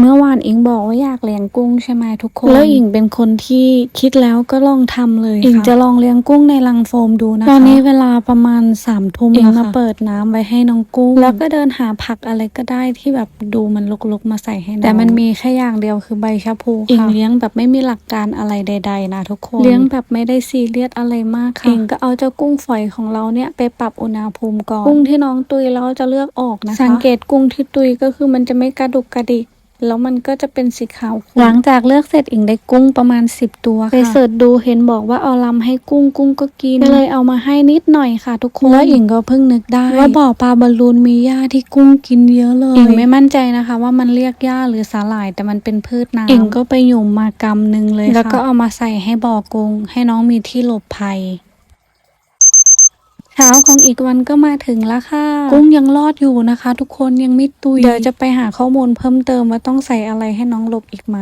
เมื่อวานอิงบอกว่าอยากเลี้ยงกุ้งใช่ไหมทุกคน แล้วอิงเป็นคนที่คิดแล้วก็ลองทำเลยอิงจะลองเลี้ยงกุ้งในรังโฟมดูนะคะตอนนี้เวลาประมาณสามทุ่มอิงมาเปิดน้ำไว้ให้น้องกุ้ง แล้วก็เดินหาผักอะไรก็ได้ที่แบบดูมันลกๆมาใส่ให้น้องแต่มันมีแค่อย่างเดียวคือใบชะพูค่ะอิงเลี้ยงแบบไม่มีหลักการอะไรใด ๆ นะทุกคนเลี้ยงแบบไม่ได้ซีเรียสอะไรมากค่ะอิงก็เอาเจ้ากุ้งฝอยของเราเนี่ยไปปรับอุณหภูมิก่อนกุ้งที่น้องตุยเราจะเลือกออกนะคะสังเกตกุ้งที่ตุยก็คือมันจะไม่กระดุกกระดิก แล้วมันก็จะเป็นสีขาวขุ่นหลังจากเลือกเสร็จอิงได้กุ้งประมาณ 10 ตัวไปเสิร์ชดูเห็นบอกว่าเอาลำให้กุ้งกุ้งก็กินก็เลยเอามาให้นิดหน่อยค่ะ ทุกคนแล้วอิงก็เพิ่งนึกได้ว่าบ่อปลาบอลลูนมีหญ้าที่กุ้งกินเยอะเลยอิงไม่มั่นใจนะคะ ว่ามันเรียกหญ้าหรือสาหร่ายแต่มันเป็นพืชน้ำอิงก็ไปหยุ่มมากำหนึ่งเลยแล้วก็เอามาใส่ให้บ่อกุ้งให้น้องมีที่หลบภัยเช้าของอีกวันก็มาถึงแล้วค่ะ กุ้งยังรอดอยู่นะคะ ทุกคนยังไม่ตุยเดี๋ยวจะไปหาข้อมูลเพิ่มเติมว่าต้องใส่อะไรให้น้องหลบอีกไหม